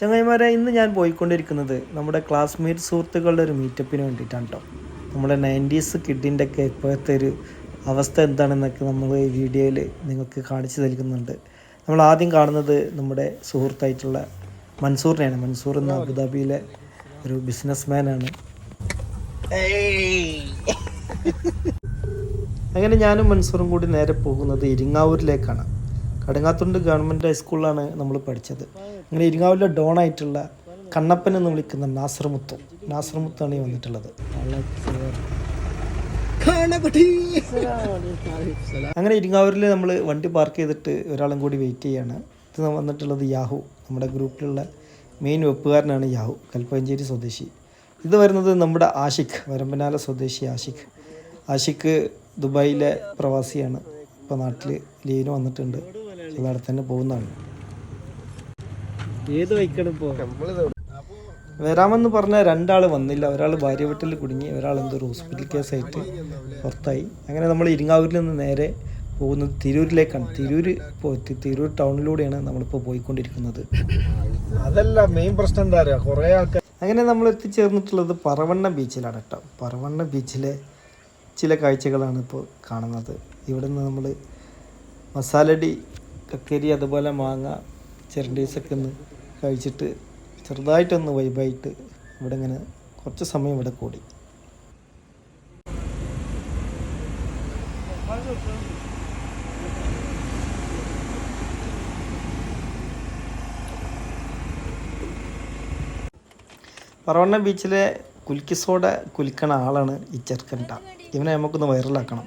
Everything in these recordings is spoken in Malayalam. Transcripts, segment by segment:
ചങ്ങായിമാരെ ഇന്ന് ഞാൻ പോയിക്കൊണ്ടിരിക്കുന്നത് നമ്മുടെ ക്ലാസ്മേറ്റ് സുഹൃത്തുക്കളുടെ ഒരു മീറ്റപ്പിന് വേണ്ടിയിട്ടാണ് കേട്ടോ നമ്മുടെ നയന്റീസ് കിഡിന്റെ ഒക്കെ ഇപ്പോഴത്തെ ഒരു അവസ്ഥ എന്താണെന്നൊക്കെ നമ്മൾ ഈ വീഡിയോയിൽ നിങ്ങൾക്ക് കാണിച്ചു നൽകുന്നുണ്ട് നമ്മൾ ആദ്യം കാണുന്നത് നമ്മുടെ സുഹൃത്തായിട്ടുള്ള മൻസൂറിനെയാണ്. മൻസൂർ എന്ന അബുദാബിയിലെ ഒരു ബിസിനസ് മാനാണ് അങ്ങനെ ഞാനും മൻസൂറും കൂടി നേരെ പോകുന്നത് ഇരിങ്ങാവൂരിലേക്കാണ്. കടുങ്ങാത്തുണ്ട് ഗവൺമെന്റ് ഹൈസ്കൂളിലാണ് നമ്മൾ പഠിച്ചത്. അങ്ങനെ ഇരിങ്ങാവിലെ ഡോൺ ആയിട്ടുള്ള കണ്ണപ്പൻ എന്ന് വിളിക്കുന്ന നാസർമുത്തു. നാസർമുത്താണ് ഈ വന്നിട്ടുള്ളത്. അങ്ങനെ ഇരിങ്ങാവൂരിൽ നമ്മൾ വണ്ടി പാർക്ക് ചെയ്തിട്ട് ഒരാളും കൂടി വെയിറ്റ് ചെയ്യാണ്. ഇത് വന്നിട്ടുള്ളത് യാഹു നമ്മുടെ ഗ്രൂപ്പിലുള്ള മെയിൻ വെപ്പുകാരനാണ് യാഹു കൽപ്പഞ്ചേരി സ്വദേശി. ഇത് വരുന്നത് നമ്മുടെ ആഷിഖ് വരമ്പനാല സ്വദേശി ആഷിഖ്. ആഷിഖ് ദുബായിലെ പ്രവാസിയാണ്. ഇപ്പോൾ നാട്ടിൽ ലീവിന് വന്നിട്ടുണ്ട്. അതവിടെ തന്നെ പോകുന്നതാണ്. ഏത് വൈക്കണം ഇപ്പോൾ വരാമെന്ന് പറഞ്ഞ രണ്ടാൾ വന്നില്ല. ഒരാൾ ഭാര്യ വീട്ടിൽ കുടുങ്ങി ഒരാൾ എന്തൊരു ഹോസ്പിറ്റൽ കേസായിട്ട് പുറത്തായി. അങ്ങനെ നമ്മൾ ഇരിങ്ങാവൂരിൽ നിന്ന് നേരെ പോകുന്നത് തിരൂരിലേക്കാണ്. തിരൂര് പോയി തിരൂർ ടൗണിലൂടെയാണ് നമ്മളിപ്പോൾ പോയിക്കൊണ്ടിരിക്കുന്നത്. അതല്ല മെയിൻ പ്രശ്നം എന്താ പറയാ കുറേ ആൾക്കാർ അങ്ങനെ നമ്മൾ എത്തിച്ചേർന്നിട്ടുള്ളത് പറവണ്ണ ബീച്ചിലാണ് കേട്ടോ. പറവണ്ണ ബീച്ചിലെ ചില കാഴ്ചകളാണ് ഇപ്പോൾ കാണുന്നത്. ഇവിടെ നിന്ന് നമ്മൾ മസാലടി കക്കരി അതുപോലെ മാങ്ങ ചിരണ്ടീസൊക്കെ ഒന്ന് കഴിച്ചിട്ട് ചെറുതായിട്ടൊന്ന് വൈബായിട്ട് ഇവിടെ ഇങ്ങനെ കുറച്ച് സമയം ഇവിടെ കൂടി. പറവണ്ണ ബീച്ചിലെ കുൽക്കിസോടെ കുലിക്കണ ആളാണ് ഈ ചെറുക്കൻ ഇവനെ നമുക്കൊന്ന് വൈറലാക്കണം.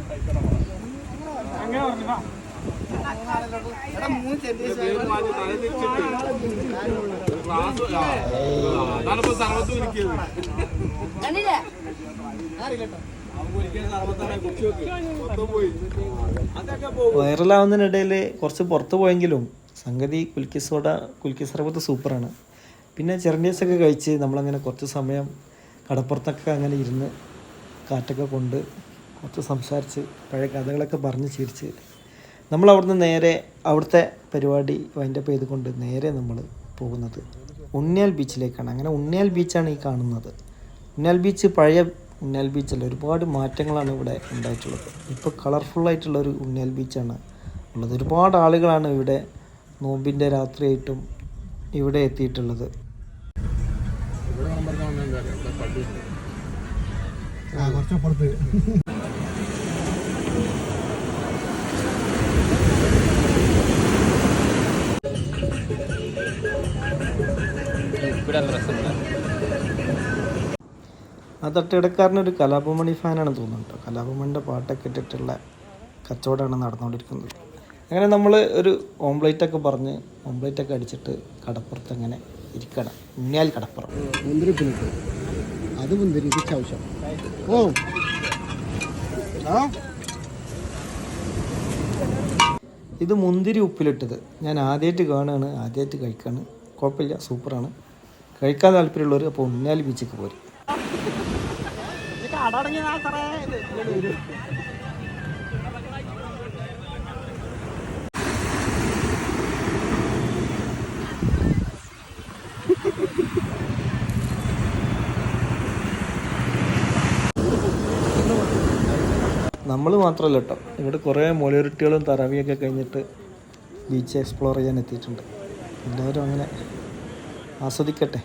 കണ്ടില്ലേ വൈറലാവുന്നതിനിടയിൽ കുറച്ച് പുറത്ത് പോയെങ്കിലും സംഗതി കുൽക്കിസോട കുൽക്കി സർബത്ത് സൂപ്പറാണ്. പിന്നെ ചെറണ്ടീസൊക്കെ കഴിച്ച് നമ്മളങ്ങനെ കുറച്ച് സമയം കടപ്പുറത്തൊക്കെ അങ്ങനെ ഇരുന്ന് കാറ്റൊക്കെ കൊണ്ട് കുറച്ച് സംസാരിച്ച് പഴയ കഥകളൊക്കെ പറഞ്ഞ് ചിരിച്ച് നമ്മൾ അവിടുന്ന് നേരെ അവിടുത്തെ പരിപാടി വൈൻഡപ്പ് ചെയ്തുകൊണ്ട് നേരെ നമ്മൾ പോകുന്നത് ഉണ്ണിയാൽ ബീച്ചിലേക്കാണ്. അങ്ങനെ ഉണ്ണിയാൽ ബീച്ചാണ് ഈ കാണുന്നത്. ഉണ്ണിയാൽ ബീച്ച് പഴയ ഉണ്ണിയാൽ ബീച്ചല്ല ഒരുപാട് മാറ്റങ്ങളാണ് ഇവിടെ ഉണ്ടായിട്ടുള്ളത്. ഇപ്പോൾ കളർഫുള്ളായിട്ടുള്ള ഒരു ഉണ്ണിയാൽ ബീച്ചാണ് ഉള്ളത്. ഒരുപാട് ആളുകളാണ് ഇവിടെ നോമ്പിന്റെ രാത്രിയായിട്ടും ഇവിടെ എത്തിയിട്ടുള്ളത്. കുറച്ചപ്പുറത്ത് ആ തട്ടിടക്കാരനൊരു കലാപമണി ഫാനാണ് തോന്നുന്നുണ്ട് കേട്ടോ. കലാപമണിന്റെ പാട്ടൊക്കെ ഇട്ടിട്ടുള്ള കച്ചവടമാണ് നടന്നുകൊണ്ടിരിക്കുന്നത്. അങ്ങനെ നമ്മൾ ഒരു ഓംപ്ലേറ്റ് ഒക്കെ പറഞ്ഞ് ഓംപ്ലേറ്റ് ഒക്കെ അടിച്ചിട്ട് കടപ്പുറത്ത് അങ്ങനെ ഇരിക്കണം. ഉണ്ണിയാൽ കടപ്പുറം. അത് മുന്തിരി ആവശ്യം ഓ ഇത് മുന്തിരി ഉപ്പിലിട്ടത്. ഞാൻ ആദ്യമായിട്ട് കാണുകയാണ് ആദ്യമായിട്ട് കഴിക്കുകയാണ്. കുഴപ്പമില്ല സൂപ്പറാണ്. കഴിക്കാൻ താല്പര്യമുള്ളവർ അപ്പോൾ ഉണ്ണിയാൽ ബീച്ചിലേക്ക് പോരും. നമ്മൾ മാത്രമല്ല കേട്ടോ ഇവിടെ കുറേ മൊലറിറ്റികളും തറവിയൊക്കെ കഴിഞ്ഞിട്ട് ബീച്ച് എക്സ്പ്ലോർ ചെയ്യാൻ എത്തിയിട്ടുണ്ട്. എല്ലാവരും അങ്ങനെ ആസ്വദിക്കട്ടെ.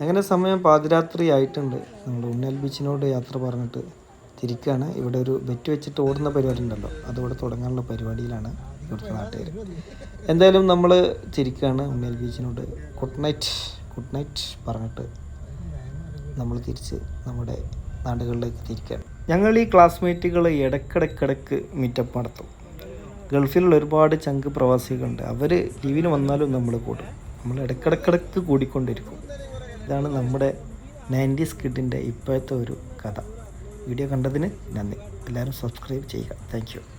അങ്ങനെ സമയം പാതിരാത്രി ആയിട്ടുണ്ട് നമ്മൾ ഉണ്ണൽ ബീച്ചിനോട് യാത്ര പറഞ്ഞിട്ട് തിരിക്കുകയാണ് ഇവിടെ ഒരു ബെറ്റ് വെച്ചിട്ട് ഓടുന്ന പരിപാടി ഉണ്ടല്ലോ. അതിവിടെ തുടങ്ങാനുള്ള പരിപാടിയിലാണ് ഇവിടുത്തെ നാട്ടുകാർ എന്തായാലും നമ്മൾ തിരിക്കുകയാണ് ഉണ്ണൽ ബീച്ചിനോട്. ഗുഡ് നൈറ്റ് ഗുഡ് നൈറ്റ് പറഞ്ഞിട്ട് നമ്മൾ തിരിച്ച് നമ്മുടെ നാടുകളിലേക്ക് തിരിക്കുകയാണ് ഞങ്ങൾ ഈ ക്ലാസ്മേറ്റുകൾ ഇടക്കിടക്കിടക്ക് മീറ്റപ്പ് നടത്തും. ഗൾഫിലുള്ള ഒരുപാട് ചങ്ക് പ്രവാസികളുണ്ട്. അവർ ലീവിന് വന്നാലും നമ്മൾ കൂടും. നമ്മൾ ഇടക്കിടക്കിടക്ക് കൂടിക്കൊണ്ടിരിക്കും. ഇതാണ് നമ്മുടെ നയന്റീസ് കിഡിന്റെ ഇപ്പോഴത്തെ ഒരു കഥ. വീഡിയോ കണ്ടതിന് നന്ദി. എല്ലാവരും സബ്സ്ക്രൈബ് ചെയ്യുക. താങ്ക്